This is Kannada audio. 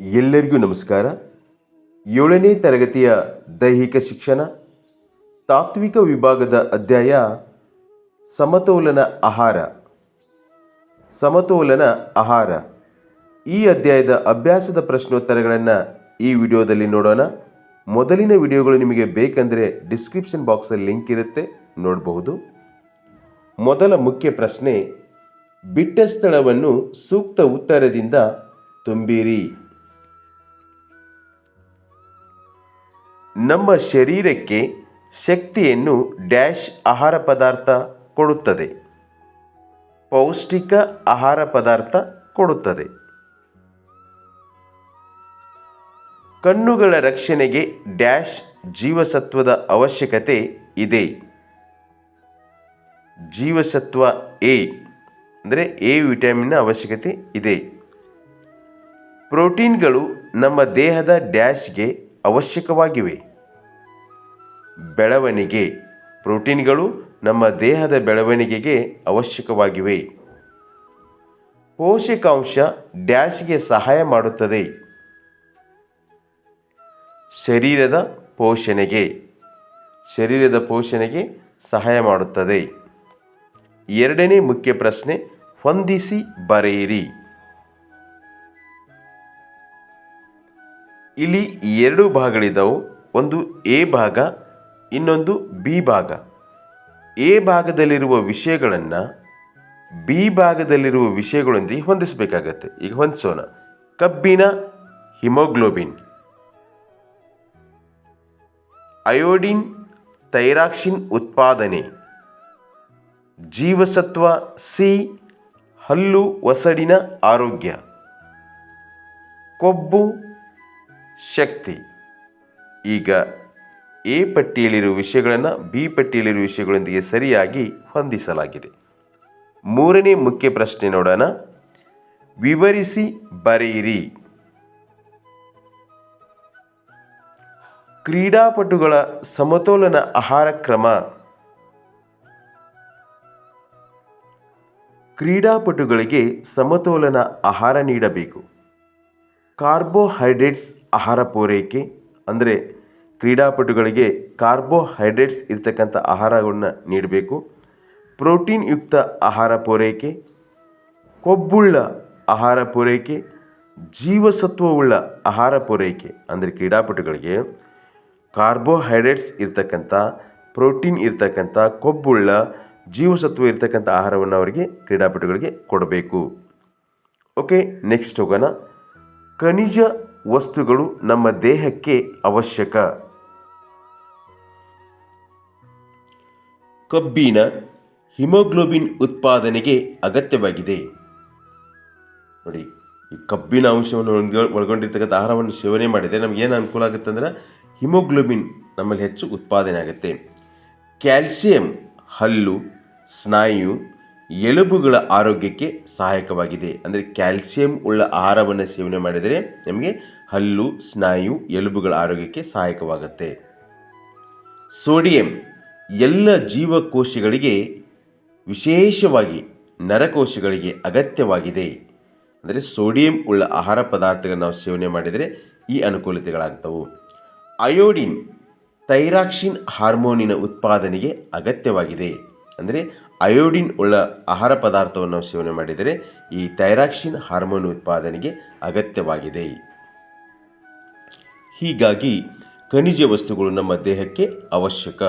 ಎಲ್ಲರಿಗೂ ನಮಸ್ಕಾರ. ಏಳನೇ ತರಗತಿಯ ದೈಹಿಕ ಶಿಕ್ಷಣ, ತಾತ್ವಿಕ ವಿಭಾಗದ ಅಧ್ಯಾಯ ಸಮತೋಲನ ಆಹಾರ. ಸಮತೋಲನ ಆಹಾರ. ಈ ಅಧ್ಯಾಯದ ಅಭ್ಯಾಸದ ಪ್ರಶ್ನೋತ್ತರಗಳನ್ನು ಈ ವಿಡಿಯೋದಲ್ಲಿ ನೋಡೋಣ. ಮೊದಲಿನ ವಿಡಿಯೋಗಳು ನಿಮಗೆ ಬೇಕೆಂದರೆ ಡಿಸ್ಕ್ರಿಪ್ಷನ್ ಬಾಕ್ಸಲ್ಲಿ ಲಿಂಕ್ ಇರುತ್ತೆ, ನೋಡಬಹುದು. ಮೊದಲ ಮುಖ್ಯ ಪ್ರಶ್ನೆ ಬಿಟ್ಟ ಸ್ಥಳವನ್ನು ಸೂಕ್ತ ಉತ್ತರದಿಂದ ತುಂಬಿರಿ. ನಮ್ಮ ಶರೀರಕ್ಕೆ ಶಕ್ತಿಯನ್ನು ಡ್ಯಾಶ್ ಆಹಾರ ಪದಾರ್ಥ ಕೊಡುತ್ತದೆ. ಪೌಷ್ಟಿಕ ಆಹಾರ ಪದಾರ್ಥ ಕೊಡುತ್ತದೆ. ಕಣ್ಣುಗಳ ರಕ್ಷಣೆಗೆ ಡ್ಯಾಶ್ ಜೀವಸತ್ವದ ಅವಶ್ಯಕತೆ ಇದೆ. ಜೀವಸತ್ವ ಎ ಅಂದರೆ ಎ ವಿಟಮಿನ್ನ ಅವಶ್ಯಕತೆ ಇದೆ. ಪ್ರೋಟೀನ್ಗಳು ನಮ್ಮ ದೇಹದ ಡ್ಯಾಶ್ಗೆ ಅವಶ್ಯಕವಾಗಿವೆ. ಬೆಳವಣಿಗೆ ಪ್ರೋಟೀನ್ಗಳು ನಮ್ಮ ದೇಹದ ಬೆಳವಣಿಗೆಗೆ ಅವಶ್ಯಕವಾಗಿವೆ. ಪೋಷಕಾಂಶ ಡ್ಯಾಶ್ಗೆ ಸಹಾಯ ಮಾಡುತ್ತದೆ. ಶರೀರದ ಪೋಷಣೆಗೆ ಶರೀರದ ಪೋಷಣೆಗೆ ಸಹಾಯ ಮಾಡುತ್ತದೆ. ಎರಡನೇ ಮುಖ್ಯ ಪ್ರಶ್ನೆ, ಹೊಂದಿಸಿ ಬರೆಯಿರಿ. ಇಲ್ಲಿ ಎರಡು ಭಾಗಗಳಿದ್ದವು ಒಂದು ಎ ಭಾಗ, ಇನ್ನೊಂದು ಬಿ ಭಾಗ. ಎ ಭಾಗದಲ್ಲಿರುವ ವಿಷಯಗಳನ್ನು ಬಿ ಭಾಗದಲ್ಲಿರುವ ವಿಷಯಗಳೊಂದಿಗೆ ಹೊಂದಿಸಬೇಕಾಗತ್ತೆ. ಈಗ ಹೊಂದಿಸೋಣ. ಕಬ್ಬಿನ ಹಿಮೋಗ್ಲೋಬಿನ್. ಅಯೋಡಿನ್ ಥೈರಾಕ್ಸಿನ್ ಉತ್ಪಾದನೆ. ಜೀವಸತ್ವ, ಸಿ, ಹಲ್ಲು, ಒಸಡಿನ ಆರೋಗ್ಯ. ಕೊಬ್ಬು ಶಕ್ತಿ. ಈಗ ಎ ಪಟ್ಟಿಯಲ್ಲಿರುವ ವಿಷಯಗಳನ್ನು ಬಿ ಪಟ್ಟಿಯಲ್ಲಿರುವ ವಿಷಯಗಳೊಂದಿಗೆ ಸರಿಯಾಗಿ ಹೊಂದಿಸಲಾಗಿದೆ. ಮೂರನೇ ಮುಖ್ಯ ಪ್ರಶ್ನೆ ನೋಡೋಣ. ವಿವರಿಸಿ ಬರೆಯಿರಿ. ಕ್ರೀಡಾಪಟುಗಳ ಸಮತೋಲನ ಆಹಾರ ಕ್ರಮ. ಕ್ರೀಡಾಪಟುಗಳಿಗೆ ಸಮತೋಲನ ಆಹಾರ ನೀಡಬೇಕು. ಕಾರ್ಬೋಹೈಡ್ರೇಟ್ಸ್ ಆಹಾರ ಪೂರೈಕೆ ಅಂದರೆ ಕ್ರೀಡಾಪಟುಗಳಿಗೆ ಕಾರ್ಬೋಹೈಡ್ರೇಟ್ಸ್ ಇರತಕ್ಕಂಥ ಆಹಾರಗಳನ್ನ ನೀಡಬೇಕು. ಪ್ರೋಟೀನ್ ಯುಕ್ತ ಆಹಾರ ಪೂರೈಕೆ, ಕೊಬ್ಬುಳ್ಳ ಆಹಾರ ಪೂರೈಕೆ, ಜೀವಸತ್ವವುಳ್ಳ ಆಹಾರ ಪೂರೈಕೆ ಅಂದರೆ ಕ್ರೀಡಾಪಟುಗಳಿಗೆ ಕಾರ್ಬೋಹೈಡ್ರೇಟ್ಸ್ ಇರತಕ್ಕಂಥ, ಪ್ರೋಟೀನ್ ಇರತಕ್ಕಂಥ, ಕೊಬ್ಬುಳ್ಳ, ಜೀವಸತ್ವ ಇರತಕ್ಕಂಥ ಆಹಾರವನ್ನು ಅವರಿಗೆ ಕ್ರೀಡಾಪಟುಗಳಿಗೆ ಕೊಡಬೇಕು. ಓಕೆ, ನೆಕ್ಸ್ಟ್ ಹೋಗೋಣ. ಖನಿಜ ವಸ್ತುಗಳು ನಮ್ಮ ದೇಹಕ್ಕೆ ಅವಶ್ಯಕ. ಕಬ್ಬಿನ ಹಿಮೋಗ್ಲೋಬಿನ್ ಉತ್ಪಾದನೆಗೆ ಅಗತ್ಯವಾಗಿದೆ. ನೋಡಿ, ಈ ಕಬ್ಬಿನ ಅಂಶವನ್ನು ಒಳಗ- ಒಳಗೊಂಡಿರ್ತಕ್ಕಂಥ ಆಹಾರವನ್ನು ಸೇವನೆ ಮಾಡಿದರೆ ನಮ್ಗೆ ಏನು ಅನುಕೂಲ ಆಗುತ್ತೆ ಅಂದ್ರೆ ಹಿಮೋಗ್ಲೋಬಿನ್ ನಮ್ಮಲ್ಲಿ ಹೆಚ್ಚು ಉತ್ಪಾದನೆ ಆಗುತ್ತೆ. ಕ್ಯಾಲ್ಸಿಯಂ, ಹಲ್ಲು, ಸ್ನಾಯು ಎಲುಬುಗಳ ಆರೋಗ್ಯಕ್ಕೆ ಸಹಾಯಕವಾಗಿದೆ. ಅಂದರೆ ಕ್ಯಾಲ್ಸಿಯಂ ಉಳ್ಳ ಆಹಾರವನ್ನು ಸೇವನೆ ಮಾಡಿದರೆ ನಮಗೆ ಹಲ್ಲು, ಸ್ನಾಯು, ಎಲುಬುಗಳ ಆರೋಗ್ಯಕ್ಕೆ ಸಹಾಯಕವಾಗುತ್ತೆ. ಸೋಡಿಯಂ ಎಲ್ಲ ಜೀವಕೋಶಗಳಿಗೆ ವಿಶೇಷವಾಗಿ ನರಕೋಶಗಳಿಗೆ ಅಗತ್ಯವಾಗಿದೆ. ಅಂದರೆ ಸೋಡಿಯಂ ಉಳ್ಳ ಆಹಾರ ಪದಾರ್ಥಗಳನ್ನು ನಾವು ಸೇವನೆ ಮಾಡಿದರೆ ಈ ಅನುಕೂಲತೆಗಳಾಗ್ತವು. ಅಯೋಡಿನ್ ಥೈರಾಕ್ಸಿನ್ ಹಾರ್ಮೋನಿನ ಉತ್ಪಾದನೆಗೆ ಅಗತ್ಯವಾಗಿದೆ. ಅಂದರೆ ಅಯೋಡಿನ್ ಉಳ್ಳ ಆಹಾರ ಪದಾರ್ಥವನ್ನು ಸೇವನೆ ಮಾಡಿದರೆ ಈ ಥೈರಾಕ್ಸಿನ್ ಹಾರ್ಮೋನ್ ಉತ್ಪಾದನೆಗೆ ಅಗತ್ಯವಾಗಿದೆ. ಹೀಗಾಗಿ ಖನಿಜ ವಸ್ತುಗಳು ನಮ್ಮ ದೇಹಕ್ಕೆ ಅವಶ್ಯಕ.